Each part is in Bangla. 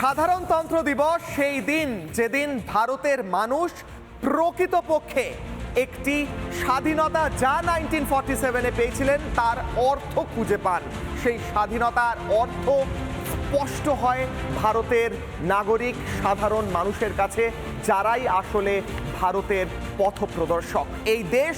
সাধারণতন্ত্র দিবস সেই দিন যেদিন ভারতের মানুষ প্রকৃতপক্ষে একটি স্বাধীনতা যা নাইনটিন ফর্টি সেভেনে পেয়েছিলেন, তার অর্থ খুঁজে পান। সেই স্বাধীনতার অর্থ স্পষ্ট হয় ভারতের নাগরিক, সাধারণ মানুষের কাছে, যারাই আসলে ভারতের পথপ্রদর্শক। এই দেশ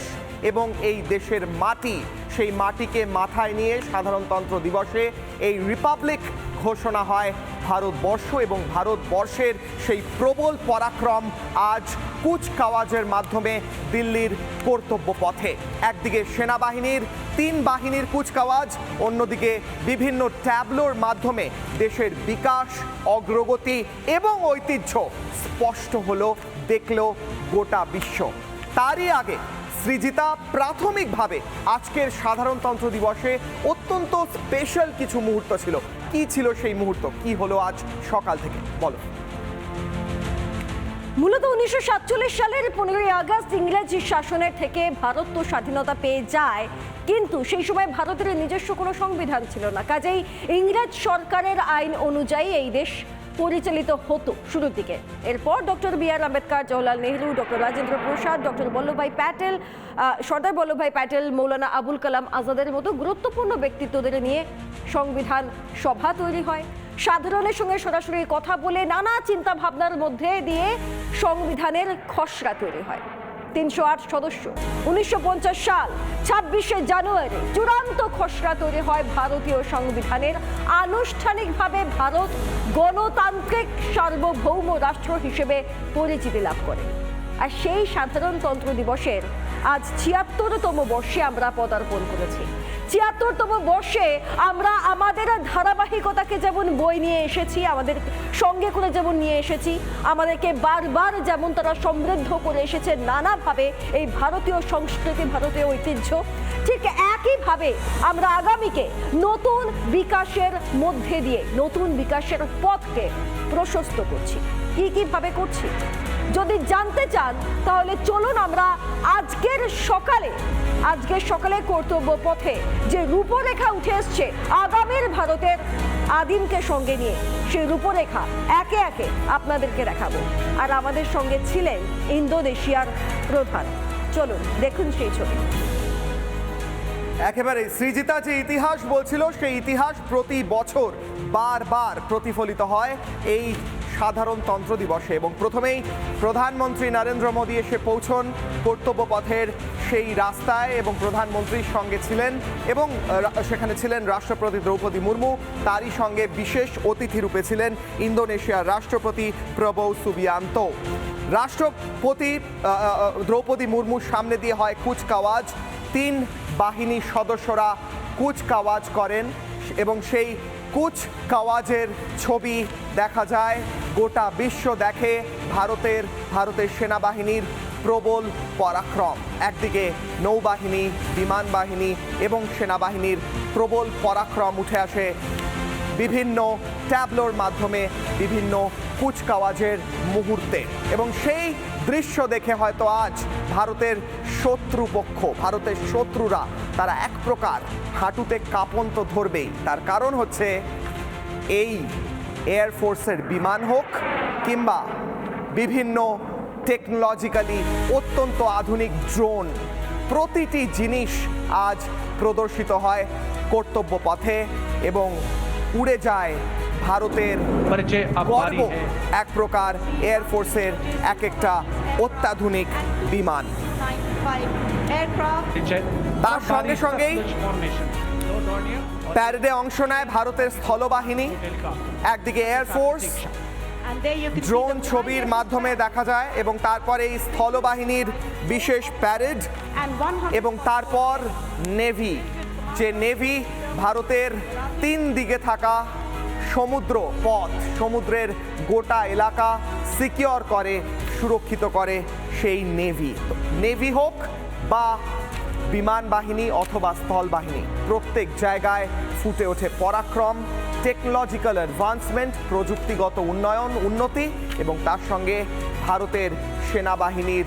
এবং এই দেশের মাটি, সেই মাটিকে মাথায় নিয়ে সাধারণতন্ত্র দিবসে এই রিপাবলিক ঘোষণা হয় ভারতবর্ষ এবং ভারতবর্ষের সেই প্রবল পরাক্রম আজ কুচকাওয়াজের মাধ্যমে দিল্লির কর্তব্য পথে। একদিকে সেনাবাহিনীর, তিন বাহিনীর কুচকাওয়াজ, অন্যদিকে বিভিন্ন ট্যাবলোর মাধ্যমে দেশের বিকাশ, অগ্রগতি এবং ঐতিহ্য স্পষ্ট হলো, দেখল গোটা বিশ্ব। তারই আগে সৃজিতা প্রাথমিকভাবে আজকের সাধারণতন্ত্র দিবসে অত্যন্ত স্পেশাল কিছু মুহূর্ত ছিল। কি ছিল সেই মুহূর্ত? কি হলো আজ সকাল থেকে? বলো। মূলত উনিশশো সাতচল্লিশ সালের পনেরোই আগস্ট ইংরেজি শাসনের থেকে ভারত তো স্বাধীনতা পেয়ে যায়, কিন্তু সেই সময় ভারতের নিজস্ব কোনো সংবিধান ছিল না। কাজেই ইংরেজ সরকারের আইন অনুযায়ী এই দেশ পরিচালিত হতো শুরুর দিকে। এরপর doctor B R Ambedkar, Jawaharlal Nehru, doctor Rajendra Prasad, doctor Vallabhbhai Patel Sardar Vallabhbhai Patel, Maulana Abul Kalam আজাদের মতো গুরুত্বপূর্ণ ব্যক্তিত্বদের নিয়ে সংবিধান সভা তৈরি হয়। সাধারণের সঙ্গে সরাসরি কথা বলে নানা চিন্তা ভাবনার মধ্যে দিয়ে সংবিধানের খসড়া তৈরি হয়। তিনশো আট সদস্য। উনিশশো পঞ্চাশ সাল, ছাব্বিশে জানুয়ারি, চূড়ান্ত খসড়া তৈরি হয় ভারতীয় সংবিধানের। আনুষ্ঠানিকভাবে ভারত গণতান্ত্রিক সার্বভৌম রাষ্ট্র হিসেবে পরিচিতি লাভ করে। আর সেই সাধারণতন্ত্র দিবসের আজ ছিয়াত্তরতম বর্ষে আমরা পদার্পণ করেছি। ছিয়াত্তরতম বর্ষে আমরা আমাদের ধারাবাহিকতাকে যেমন বই নিয়ে এসেছি, আমাদের সঙ্গে করে যেমন নিয়ে এসেছি, আমাদেরকে বারবার যেমন তারা সমৃদ্ধ করে এসেছে নানাভাবে, এই ভারতীয় সংস্কৃতি, ভারতীয় ঐতিহ্য, ঠিক একইভাবে আমরা আগামীকে নতুন বিকাশের মধ্যে দিয়ে, নতুন বিকাশের পথকে প্রশস্ত করছি। কী কীভাবে করছি? যদি জানতে চান, তাহলে চলুন আমরা সকালে আজকের সকালে কর্তব্য পথে যে রূপরেখা উঠে এসছে আগামীর ভারতের আদিমকে সঙ্গে নিয়ে, সেই রূপরেখা একে একে আপনাদেরকে দেখাবো। আর আমাদের সঙ্গে ছিলেন ইন্দোনেশিয়ার প্রধান। চলুন, দেখুন সেই ছবি। একেবারে সৃজিতা যে ইতিহাস বলছিল, সেই ইতিহাস প্রতি বছর বারবার প্রতিফলিত হয়। এই সাধারণতন্ত্র দিবসে এবং প্রথমেই প্রধানমন্ত্রী নরেন্দ্র মোদী এসে পৌঁছন কর্তব্য পথের সেই রাস্তায় এবং প্রধানমন্ত্রীর সঙ্গে ছিলেন এবং সেখানে ছিলেন রাষ্ট্রপতি দ্রৌপদী মুর্মু। তারই সঙ্গে বিশেষ অতিথি রূপে ছিলেন ইন্দোনেশিয়ার রাষ্ট্রপতি প্রবৌ সুবিয়ান্ত। রাষ্ট্রপতি দ্রৌপদী মুর্মুর সামনে দিয়ে হয় কুচকাওয়াজ। তিন বাহিনীর সদস্যরা কুচকাওয়াজ করেন এবং সেই কুচকাওয়াজের ছবি দেখা যায়। গোটা বিশ্ব দেখে ভারতের ভারতের সেনাবাহিনীর প্রবল পরাক্রম। একদিকে নৌবাহিনী, বিমান বাহিনী এবং সেনাবাহিনীর প্রবল পরাক্রম উঠে আসে বিভিন্ন ট্যাবলোর মাধ্যমে বিভিন্ন কুচকাওয়াজের মুহূর্তে। এবং সেই দৃশ্য দেখে হয়তো আজ ভারতের শত্রুপক্ষ, ভারতের শত্রুরা, তারা এক প্রকার হাঁটুতে কাঁপন তো ধরবেই। তার কারণ হচ্ছে এই এয়ারফোর্সের বিমান হোক কিংবা বিভিন্ন টেকনোলজিক্যালি অত্যন্ত আধুনিক ড্রোন প্রতিটি জিনিস আজ প্রদর্শিত হয় কর্তব্য পথে এবং উড়ে যায় ভারতের গর্ব এক প্রকার এয়ারফোর্সের এক একটা অত্যাধুনিক বিমান। তার সঙ্গে সঙ্গেই প্যারেডে অংশ নেয় ভারতের স্থলবাহিনী। একদিকে এয়ারফোর্স ড্রোন ছবির মাধ্যমে দেখা যায় এবং তারপরে এই স্থলবাহিনীর বিশেষ প্যারেড এবং তারপর নেভি যে নেভি ভারতের তিন দিকে থাকা সমুদ্র পথ, সমুদ্রের গোটা এলাকা সিকিওর করে, সুরক্ষিত করে সেই নেভি নেভি হোক বা বিমান বাহিনী অথবা স্থল বাহিনী, প্রত্যেক জায়গায় ফুটে ওঠে পরাক্রম টেকনোলজিক্যাল অ্যাডভান্সমেন্ট প্রযুক্তিগত উন্নয়ন, উন্নতি এবং তার সঙ্গে ভারতের সেনাবাহিনীর